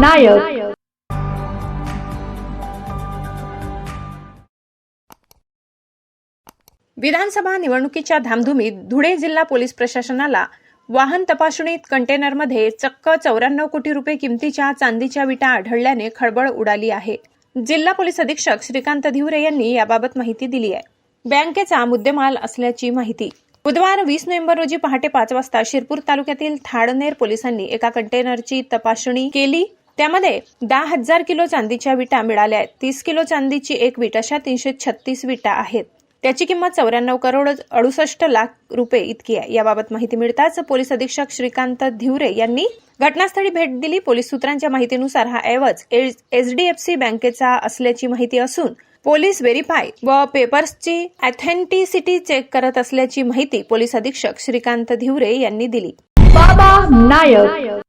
नायक. विधानसभा निवडणुकीच्या धामधुमीत धुळे जिल्हा पोलीस प्रशासनाला वाहन तपासणीत कंटेनरमध्ये चक्क चौऱ्याण्णव कोटी रुपये किमतीच्या चांदीच्या विटा आढळल्याने खळबळ उडाली आहे. जिल्हा पोलीस अधीक्षक श्रीकांत धिवरे यांनी याबाबत माहिती दिली आहे. बँकेचा मुद्देमाल असल्याची माहिती. बुधवार वीस नोव्हेंबर रोजी पहाटे पाच वाजता शिरपूर तालुक्यातील थाडनेर पोलिसांनी एका कंटेनरची तपासणी केली. त्यामध्ये दहा हजार किलो चांदीच्या विटा मिळाल्या आहेत. तीस किलो चांदीची एक विट अशा तीनशे छत्तीस विटा आहेत. त्याची किंमत चौऱ्याण्णव करोड अडुसष्ट लाख रुपये इतकी आहे. याबाबत माहिती मिळताच पोलीस अधीक्षक श्रीकांत धिवरे यांनी घटनास्थळी भेट दिली. पोलीस सूत्रांच्या माहितीनुसार हा ऐवज एचडीएफसी बँकेचा असल्याची माहिती असून पोलीस व्हेरीफाय व पेपर्सची ऑथेंटिसिटी चेक करत असल्याची माहिती पोलीस अधीक्षक श्रीकांत धिवरे यांनी दिली. बाबा नायक.